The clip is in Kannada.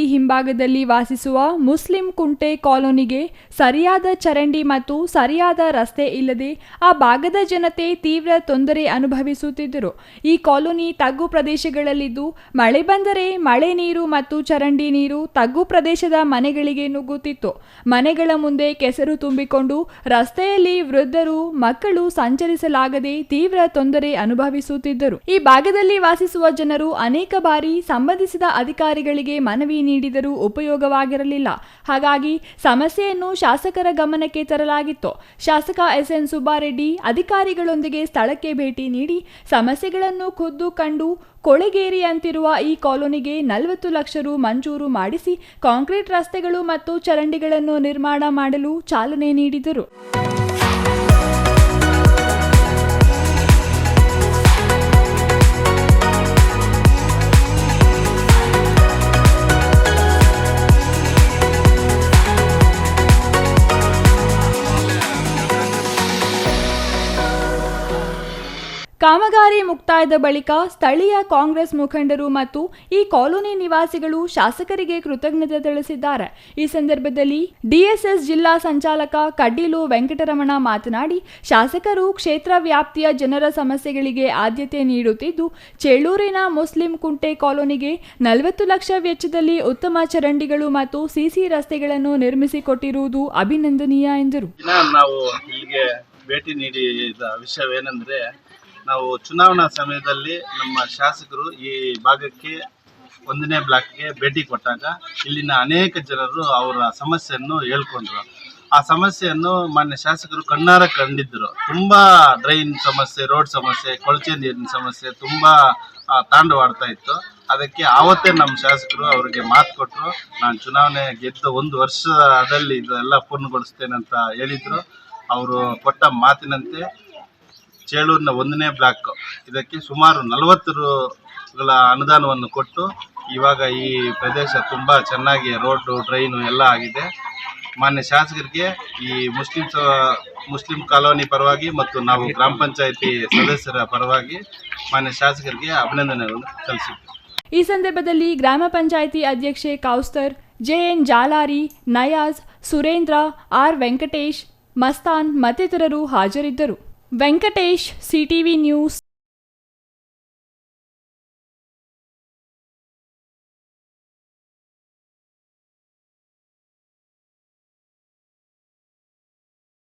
ಈ ಹಿಂಭಾಗದಲ್ಲಿ ವಾಸಿಸುವ ಮುಸ್ಲಿಂ ಕುಂಟೆ ಕಾಲೋನಿಗೆ ಸರಿಯಾದ ಚರಂಡಿ ಮತ್ತು ಸರಿಯಾದ ರಸ್ತೆ ಇಲ್ಲದೆ ಆ ಭಾಗದ ಜನತೆ ತೀವ್ರ ತೊಂದರೆ ಅನುಭವಿಸುತ್ತಿದ್ದರು. ಈ ಕಾಲೋನಿ ತಗ್ಗು ಪ್ರದೇಶಗಳಲ್ಲಿದ್ದು ಮಳೆ ಬಂದರೆ ಮಳೆ ನೀರು ಮತ್ತು ಚರಂಡಿ ನೀರು ತಗ್ಗು ಪ್ರದೇಶದ ಮನೆಗಳಿಗೆ ನುಗ್ಗುತ್ತಿತ್ತು. ಮನೆಗಳ ಮುಂದೆ ಕೆಸರು ತುಂಬಿಕೊಂಡು ರಸ್ತೆಯಲ್ಲಿ ವೃದ್ಧರು, ಮಕ್ಕಳು ಸಂಚರಿಸಲಾಗದೆ ತೀವ್ರ ತೊಂದರೆ ಅನುಭವಿಸುತ್ತಿದ್ದರು. ಈ ಭಾಗದಲ್ಲಿ ವಾಸಿಸುವ ಜನರು ಅನೇಕ ಬಾರಿ ಸಂಬಂಧಿಸಿದ ಅಧಿಕಾರಿಗಳಿಗೆ ಮನವಿ ನೀಡಿದರೂ ಉಪಯೋಗವಾಗಿರಲಿಲ್ಲ. ಹಾಗಾಗಿ ಸಮಸ್ಯೆಯನ್ನು ಶಾಸಕರ ಗಮನಕ್ಕೆ ತರಲಾಗಿತ್ತು. ಶಾಸಕ ಎಸ್ ಎನ್ ಸುಬ್ಬಾರೆಡ್ಡಿ ಅಧಿಕಾರಿಗಳೊಂದಿಗೆ ಸ್ಥಳಕ್ಕೆ ಭೇಟಿ ನೀಡಿ ಸಮಸ್ಯೆಗಳನ್ನು ಖುದ್ದು ಕಂಡು ಕೊಳೆಗೇರಿ ಅಂತಿರುವ ಈ ಕಾಲೋನಿಗೆ ನಲವತ್ತು ಲಕ್ಷ ರು ಮಂಜೂರು ಮಾಡಿಸಿ ಕಾಂಕ್ರೀಟ್ ರಸ್ತೆಗಳು ಮತ್ತು ಚರಂಡಿಗಳನ್ನು ನಿರ್ಮಾಣ ಮಾಡಲು ಚಾಲನೆ ನೀಡಿದರು. ಕಾಮಗಾರಿ ಮುಕ್ತಾಯದ ಬಳಿಕ ಸ್ಥಳೀಯ ಕಾಂಗ್ರೆಸ್ ಮುಖಂಡರು ಮತ್ತು ಈ ಕಾಲೋನಿ ನಿವಾಸಿಗಳು ಶಾಸಕರಿಗೆ ಕೃತಜ್ಞತೆ ತಿಳಿಸಿದ್ದಾರೆ. ಈ ಸಂದರ್ಭದಲ್ಲಿ ಡಿಎಸ್ಎಸ್ ಜಿಲ್ಲಾ ಸಂಚಾಲಕ ಕಡ್ಡಿಲು ವೆಂಕಟರಮಣ ಮಾತನಾಡಿ, ಶಾಸಕರು ಕ್ಷೇತ್ರ ವ್ಯಾಪ್ತಿಯ ಜನರ ಸಮಸ್ಯೆಗಳಿಗೆ ಆದ್ಯತೆ ನೀಡುತ್ತಿದ್ದು, ಚೇಳೂರಿನ ಮುಸ್ಲಿಂ ಕುಂಟೆ ಕಾಲೋನಿಗೆ ನಲವತ್ತು ಲಕ್ಷ ವೆಚ್ಚದಲ್ಲಿ ಉತ್ತಮ ಚರಂಡಿಗಳು ಮತ್ತು ಸಿಸಿ ರಸ್ತೆಗಳನ್ನು ನಿರ್ಮಿಸಿಕೊಟ್ಟಿರುವುದು ಅಭಿನಂದನೀಯ ಎಂದರು. ಭೇಟಿ ನೀಡಿದ ವಿಷಯವೇನೆಂದರೆ ನಾವು ಚುನಾವಣಾ ಸಮಯದಲ್ಲಿ ನಮ್ಮ ಶಾಸಕರು ಈ ಭಾಗಕ್ಕೆ ಒಂದನೇ ಬ್ಲಾಕ್ಗೆ ಭೇಟಿ ಕೊಟ್ಟಾಗ ಇಲ್ಲಿನ ಅನೇಕ ಜನರು ಅವರ ಸಮಸ್ಯೆಯನ್ನು ಹೇಳ್ಕೊಂಡ್ರು. ಆ ಸಮಸ್ಯೆಯನ್ನು ಮಾನ್ಯ ಶಾಸಕರು ಕಣ್ಣಾರ ಕಂಡಿದ್ದರು ತುಂಬ ಡ್ರೈನ್ ಸಮಸ್ಯೆ, ರೋಡ್ ಸಮಸ್ಯೆ, ಕೊಳಚೆ ನೀರಿನ ಸಮಸ್ಯೆ ತುಂಬ ತಾಂಡವಾಡ್ತಾ ಇತ್ತು. ಅದಕ್ಕೆ ಆವತ್ತೇ ನಮ್ಮ ಶಾಸಕರು ಅವರಿಗೆ ಮಾತು ಕೊಟ್ಟರು ನಾನು ಚುನಾವಣೆ ಗೆದ್ದು ಒಂದು ವರ್ಷದಲ್ಲಿ ಇದೆಲ್ಲ ಪೂರ್ಣಗೊಳಿಸ್ತೇನೆ ಅಂತ ಹೇಳಿದರು. ಅವರು ಕೊಟ್ಟ ಮಾತಿನಂತೆ ಚೇಳೂರಿನ ಒಂದನೇ ಬ್ಲಾಕ್. ಇದಕ್ಕೆ ಸುಮಾರು ನಲವತ್ತು ರುಗಳ ಅನುದಾನವನ್ನು ಕೊಟ್ಟು ಇವಾಗ ಈ ಪ್ರದೇಶ ತುಂಬ ಚೆನ್ನಾಗಿ ರೋಡು ಡ್ರೈನು ಎಲ್ಲ ಆಗಿದೆ. ಮಾನ್ಯ ಶಾಸಕರಿಗೆ ಈ ಮುಸ್ಲಿಂ ಮುಸ್ಲಿಂ ಕಾಲೋನಿ ಪರವಾಗಿ ಮತ್ತು ನಾವು ಗ್ರಾಮ ಪಂಚಾಯಿತಿ ಸದಸ್ಯರ ಪರವಾಗಿ ಮಾನ್ಯ ಶಾಸಕರಿಗೆ ಅಭಿನಂದನೆಗಳನ್ನು ಸಲ್ಲಿಸುತ್ತೇವೆ. ಈ ಸಂದರ್ಭದಲ್ಲಿ ಗ್ರಾಮ ಪಂಚಾಯಿತಿ ಅಧ್ಯಕ್ಷೆ ಕೌಸ್ತರ್, ಜೆಎನ್ ಜಾಲಾರಿ, ನಯಾಜ್, ಸುರೇಂದ್ರ, ಆರ್ ವೆಂಕಟೇಶ್, ಮಸ್ತಾನ್ ಮತ್ತಿತರರು ಹಾಜರಿದ್ದರು. Venkatesh C T V news.